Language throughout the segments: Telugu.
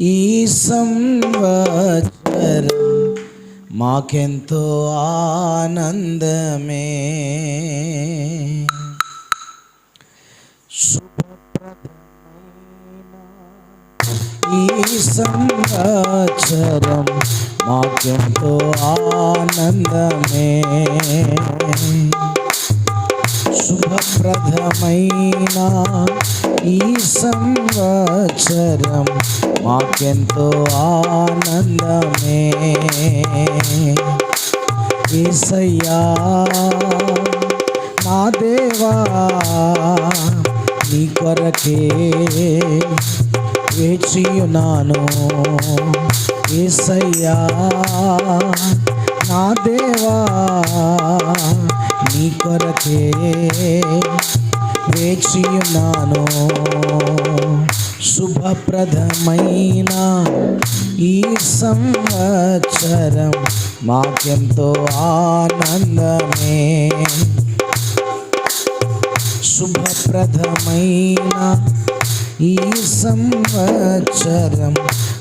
ఈ సంవత్సరం మాకెంతో ఆనందమే. ఈ సంవత్సరం మాకెంతో ఆనందమే. శుభప్రదమైన ఈ సంవత్సరం మాకెంతో ఆనందమే. ఏసయ్యా నా దేవా నీ కొరకే వేచియున్నాను. ఏసయ్యా నా దేవా నీ కొరకే వేచియున్నాను. శుభప్రదమైన ఈ సంవత్సరం మాకెంతో ఆనందమే. శుభప్రదమైన ఈ సంవత్సరం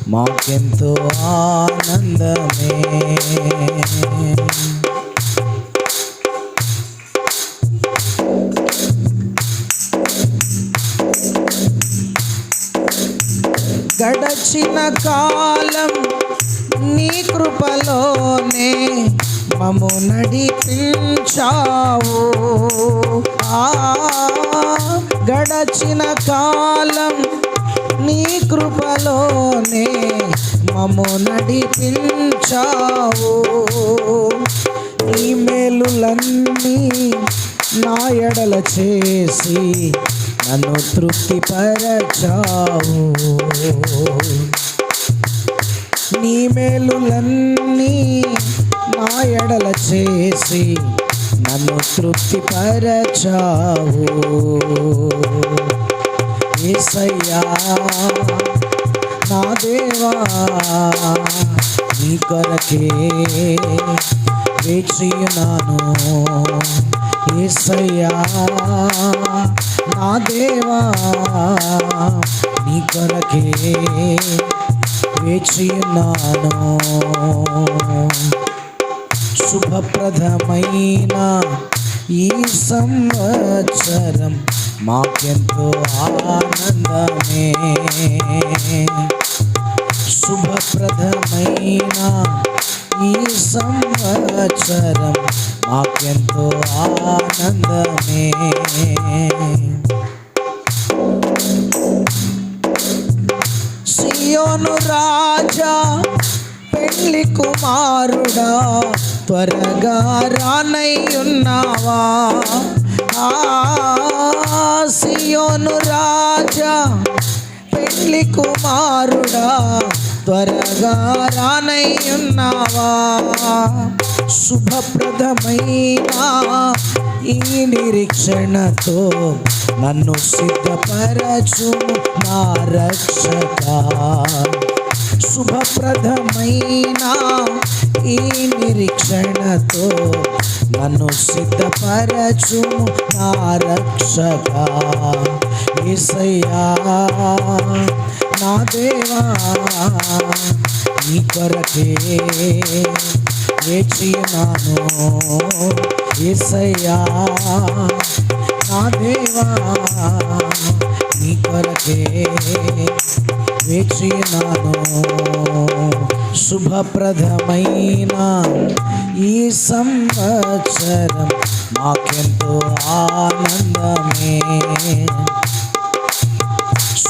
మాకెంతో ఆనందమే. గడచిన కాలం నీ కృపలోనే మము నడిపించావు. ఆ గడచిన కాలం నీ కృపలోనే మము నడిపించావు. ఈ మేలులన్నీ నా ఎడల చేసి నన్ను తృప్తిపరచావు. నీ మేలులన్నీ నా ఎడల చేసి నన్ను తృప్తిపరచావు. ఏసయ్యా నా దేవా నీ కొరకే వేచియున్నాను. ఏసయ్యా నా దేవా నీ కొరకే వేచి ఉన్నాను. శుభప్రదమైన ఈ సంవత్సరం మాకెంతో ఆనందమే. శుభప్రదమైన ఈ సంవత్సరం మాకెంతో ఆనందమే. సియోను రాజా పెళ్ళి కుమారుడా త్వరగా రానయ్యున్నావా? ఆ సియోను రాజా పెళ్ళి కుమారుడా త్వరగా రానై ఉన్నావా శుభప్రదమైన? ఈ నిరీక్షణతో నన్ను సిద్ధపరచు నా రక్షక. శుభప్రదమైన? ఈ నిరీక్షణతో నన్ను సిద్ధపరచు నా రక్షక. ఏసయ్యా నా దేవా నీ కొరకే వేచి నాను ఏసయ్యా నా దేవా నీ కొరకే వేచి నాను శుభప్రదమైన ఈ సంవత్సరం మాకెంతో ఆనందమే.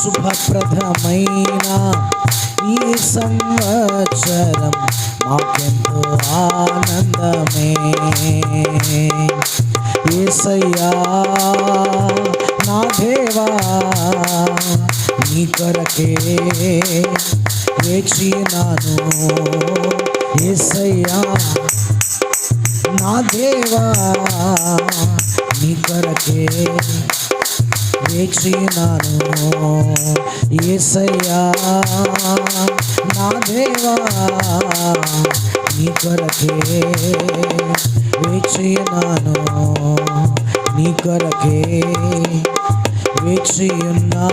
శుభప్రదమైన ఈ సంవత్సరం మాకెంతో ఆనందమే ఏసయ్యా నా దేవా నీ కొరకే వేచినాను ఏసయ్యా నా దేవా నీ కొరకే వేచినాను ఏసయ్యా నా దేవా నీ కొరకే వేచినాను నీ కొరకే వేచియున్నా.